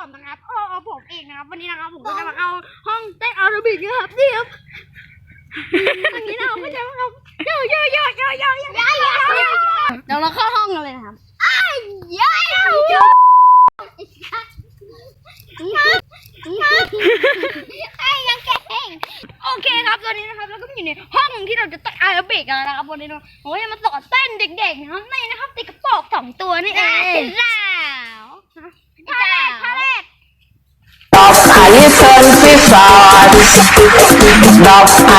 ผมนะครับโอ้โอ้ผมเองนะครับ วันนี้นะครับผมก็จะมาเอาห้องเต้นอาราบิกนะครับนี่ครับวันนี้เราก็จะมาเอาโยโยโยโยโยโยโยเดี๋ยวเราเข้าห้องกันเลยนะครับอ้ายยายไอ้ยังแก่งโอเคครับตอนนี้นะครับเราก็อยู่ในห้องที่เราจะเต้นอาราบิกกันแล้วนะครับวันนี้เราโอ้ยมาสอนเต้นเด็กๆนะครับนี่นะครับติดกระโปรงสองตัวนี่เองแล้วท่าแรกท่าแรก ดอก ไผ่เฟิร์นฟิฟอร์ดอกไผ่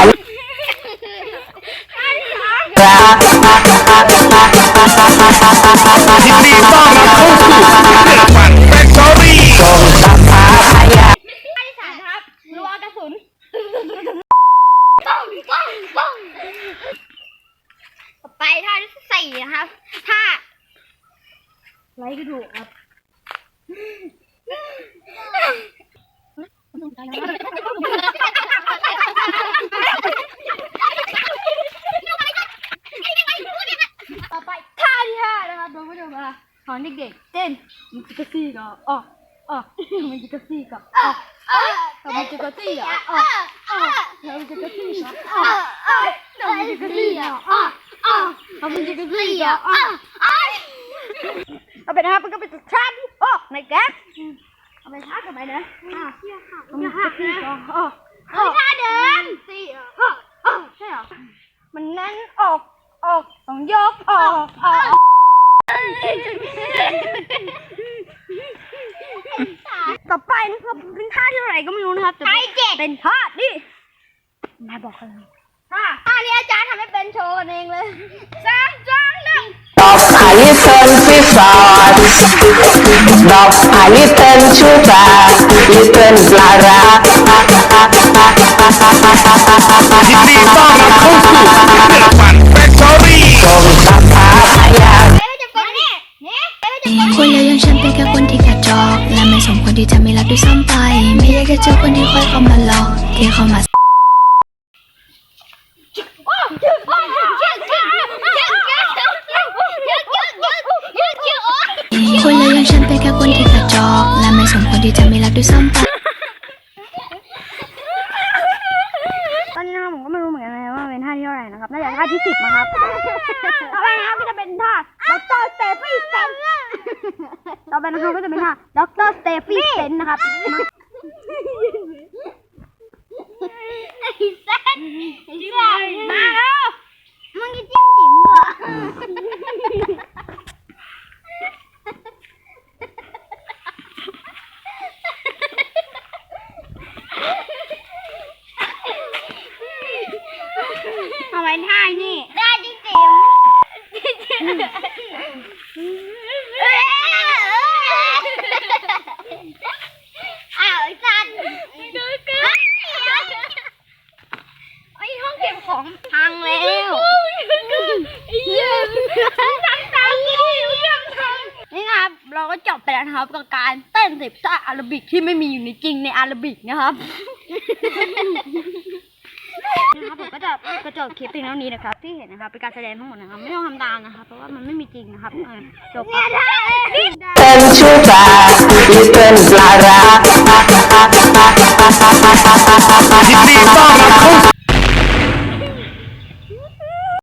รักยินดีต้อนรับเข้าสู่เด็กฝันแฟคทอรี่จงสัพพายาไม่สามนะครับรัวกระสุนป้องป้องป้องไปท่าที่สี่นะครับท่าไล่กระดูกครับ ต่อไปท่าที่ห้านะครับคุณผู้ชมอะของเด็กๆเต้นมิจิกระซี่ก็ออกออกมิจิกระซี่ก็ออกออกมิจิกระซี่ก็ออกออกมิจิกระซี่ก็ออกออกมิจิกาซี่ก็ออกออกมิจิกาซี่ก็ออกเอาเป็นนะครับมันก็เป็นชั้นออกนะครับ เอาไปชาร์จกันไปนะอ่ามันจะหักนะอ๋ออ๋อท่าเดินสี่อ๋ออ๋อใช่เหรอ มันแน่นออกออกต้องยกออกออกต่อไปนะครับเป็นท่าที่อะไรก็ไม่รู้นะครับท่าเจ็ดเป็นท่านี่นายบอกกันเลยท่าท่านี้อาจารย์ทำให้เป็นโชว์กันเองเลยสามสองหนึ่งดอกไผ่ เฟิร์นฟิฟอร์ดดอกไผ่ลิตเติ้ลชูตาลิตเติ้ลปลาร้ายินดีต้อนรับเข้าสู่เด็กฝันแฟคทอรี่จงสัพพาพยาเอ้ยจะเป็นเอ้ยจะเป็นคนเลวอย่างฉันเป็นแค่คนที่กระจอกและไม่สมควรที่จะมีรักด้วยซ้ำไป ไม่อยากจะเจอคนที่คอยเข้ามาหลอกที่เข้ามา คนเลวอย่างฉันเป็นแค่คนที่กระจอก และไม่สมควรที่จะมีรักด้วยซ้ำไปตอนนี้นะครับผมก็ไม่รู้เหมือนกันนะว่าเป็นท่าที่เท่าไหร่นะครับ น่าจะท่าที่สิบมั้งครับต่อไปนะครับก็จะเป็นท่าด็อกเตอร์สเตฟี่เซนต่อไปนะครับก็จะเป็นท่าด็อกเตอร์สเตฟี่เซนนะครับไอ้เซนไอ้เซนมาแล้วมึงจะจิ้มจิ๋มเหรอ เอาไว้านี่ ได้จิ้มจิ๋มอ้าวไอ้สันดูกันไอ้ห้องเก็บของพังแล้วเหี้ยทำตามที่งนี่นะครับ เราก็จบไปแล้วนะครับกับการเต้นสิบท่าอาราบิกที่ไม่มีอยู่ในจริงในอาราบิกนะครับ นะครับก็จะกระจบคลิปเพียงเท่านี้นะครับ ที่เห็นนะครับเป็นการแสดงทั้งหมดนะครับไม่ต้องทำตามนะครับเพราะว่ามันไม่มีจริงนะครับเออจบครับ เป็นชูตาลิเติ้ลปลาร้า